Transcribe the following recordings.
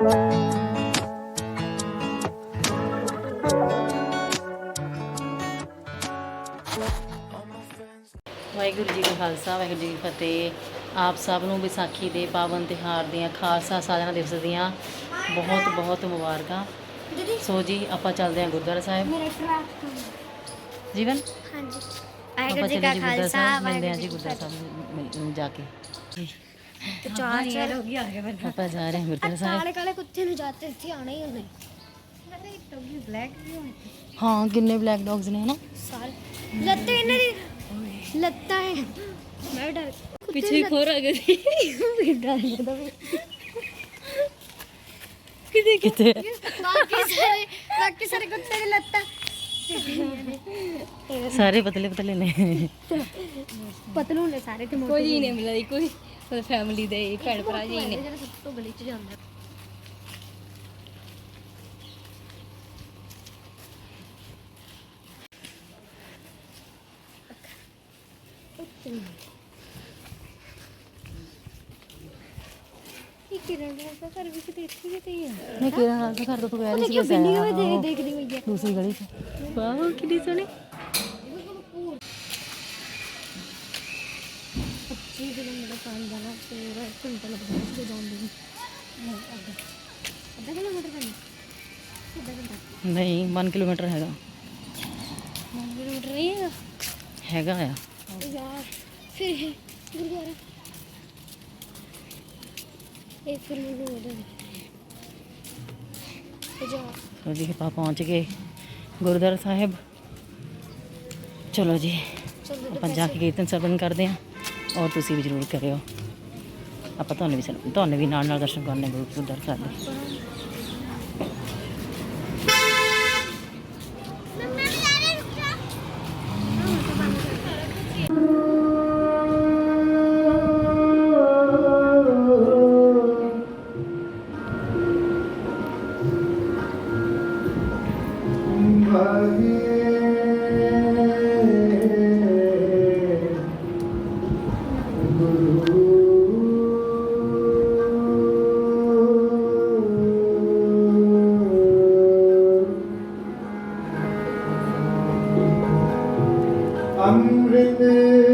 ਵਾਹਿਗੁਰੂ ਜੀ ਕਾ ਖਾਲਸਾ ਵਾਹਿਗੁਰੂ ਜੀ ਕੀ ਫਤਿਹ। ਆਪ ਸਭ ਨੂੰ ਵਿਸਾਖੀ ਦੇ ਪਾਵਨ ਤਿਉਹਾਰ ਦੀਆਂ ਖਾਲਸਾ ਸਾਧਨਾ ਦਿਵਸ ਦੀਆਂ ਬਹੁਤ ਬਹੁਤ ਮੁਬਾਰਕਾਂ। ਸੋ ਜੀ ਆਪਾਂ ਚੱਲਦੇ ਹਾਂ ਗੁਰਦੁਆਰਾ ਸਾਹਿਬ। ਜੀਵਨ? ਹਾਂਜੀ। ਵਾਹਿਗੁਰੂ ਜੀ ਕਾ ਖਾਲਸਾ ਮਿਲਦੇ ਹਾਂ ਜੀ ਗੁਰਦੁਆਰਾ ਸਾਹਿਬ ਜਾ ਕੇ। ਫਤਿਹ ਚਾਰ ਚਾਰ ਹੋ ਗਿਆ ਹੈ ਆਪਾਂ ਜਾ ਰਹੇ ਹਾਂ ਗੁਰਦੁਆਰਾ ਸਾਹਿਬ। ਕਾਲੇ ਕਾਲੇ ਕੁੱਤੇ ਨੂੰ ਜਾਤੇ ਇੱਥੇ ਆਣਾ ਹੀ ਉਹਨੇ। ਟੋਗੀ ਬਲੈਕ ਵੀ ਹੋਣੀ ਹਾਂ ਕਿੰਨੇ ਬਲੈਕ ਡੌਗਸ ਨੇ ਹਨਾ? ਸਾਲ ਲੱਤਾਂ ਇਹਨਾਂ ਦੀ ਲੱਤਾਂ ਹੈ ਮੈਂ ਵੀ ਡਰ ਪਿੱਛੇ ਖੋਰ ਆ ਗਈ ਵੀ ਡਰ ਲੱਗਦਾ ਵੀ ਕਿਤੇ ਕਿਤੇ ਬਾਕੀ ਸਾਰੇ ਬਾਕੀ ਸਾਰੇ ਕੁੱਤੇ ਦੀ ਲੱਤਾਂ। ਸਾਰੇ ਪਤਲੇ ਪਤਲੇ ਨੇ। ਪਤਲੂ ਨੇ ਸਾਰੇ ਤੇ ਮੋਟੇ ਕੋਈ ਨਹੀਂ ਮਿਲਦਾ ਜੀ, ਕੋਈ ਫੈਮਿਲੀ ਦੇ ਭੈਣ ਭਰਾ ਜੀ ਨੇ। ਜਿਹੜਾ ਸਭ ਤੋਂ ਗਲੀ ਚ ਜਾਂਦਾ। ਇਹ ਕਿਰਨ ਦਾ ਘਰ ਵੀ ਕਿਤੇ ਇੱਥੇ ਕਿਤੇ ਹੀ ਆ। ਨਹੀਂ ਕਿਰਨ ਨਾਲ ਤਾਂ ਘਰ ਤੋਂ ਤੂੰ ਕਹਿ ਰਹੀ ਸੀ ਦੇਖ ਦੇਖਦੀ ਹੋਈ ਹੈ ਦੂਸਰੀ ਗਲੀ 'ਚ। ਵਾਹ ਕਿੰਨੀ ਸੋਹਣੀ। ਪੱਚੀ ਕਿਲੋਮੀਟਰ ਪਾਣੀ ਜਾਣਾ ਪੂਰਾ ਇੱਕ ਘੰਟਾ ਲੱਗਦਾ ਸੀ ਜਾਂਦੇ ਨੂੰ। ਅੱਧਾ ਅੱਧਾ ਕਿਲੋਮੀਟਰ ਪੈਂਦਾ ਅੱਧਾ ਘੰਟਾ। ਨਹੀਂ 1 ਕਿਲੋਮੀਟਰ ਹੈਗਾ। 9 ਕਿਲੋਮੀਟਰ ਨਹੀਂ ਹੈਗਾ। ਹੈਗਾ ਆ। ਯਾਰ ਫਿਰ ਇਹ ਗੁਰਦੁਆਰਾ। ਇਹ ਫਿਰ ਮੈਨੂੰ ਉਹਦਾ ਜਾ। ਲੋ ਜੀ ਆਪਾਂ ਪਹੁੰਚ ਗਏ। ਗੁਰਦੁਆਰਾ ਸਾਹਿਬ। ਚਲੋ ਜੀ ਆਪਾਂ ਜਾ ਕੇ ਕੀਰਤਨ ਸਰਵਣ ਕਰਦੇ ਹਾਂ। ਔਰ ਤੁਸੀਂ ਵੀ ਜ਼ਰੂਰ ਕਰਿਓ। ਆਪਾਂ ਤੁਹਾਨੂੰ ਵੀ ਤੁਹਾਨੂੰ ਵੀ ਨਾਲ ਨਾਲ ਦਰਸ਼ਨ ਕਰਨੇ ਗੁਰੂ ਗੁਰਦੁਆਰਾ ਸਾਹਿਬ ਦੇ।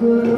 그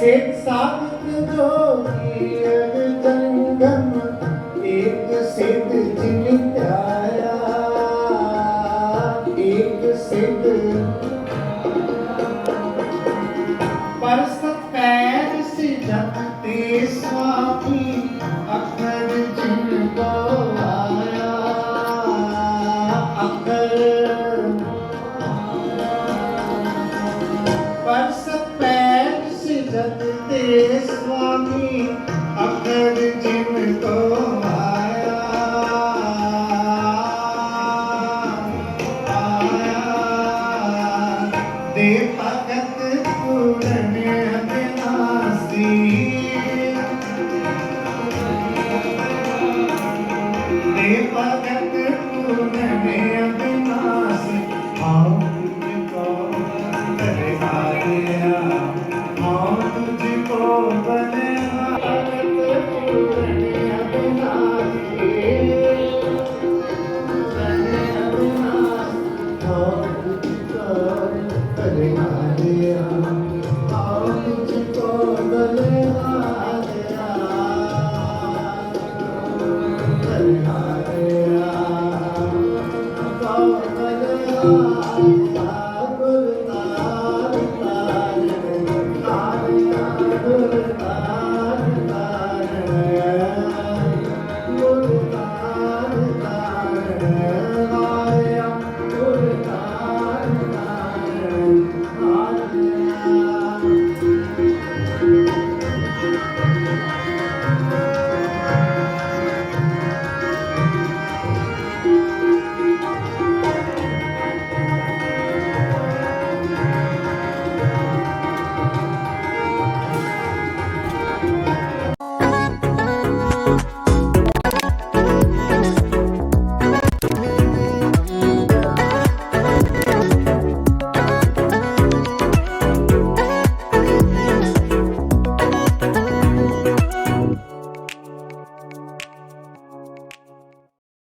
ਸਿੱਖ ਸਾਧਕ ਦੋਈ ਅਗਤੰਗਮ ਇੱਕ ਸਿੱਧ ਜਿਨ ਧਿਆਇਆ ਇੱਕ ਸਿੱਧ Swami, I've heard it.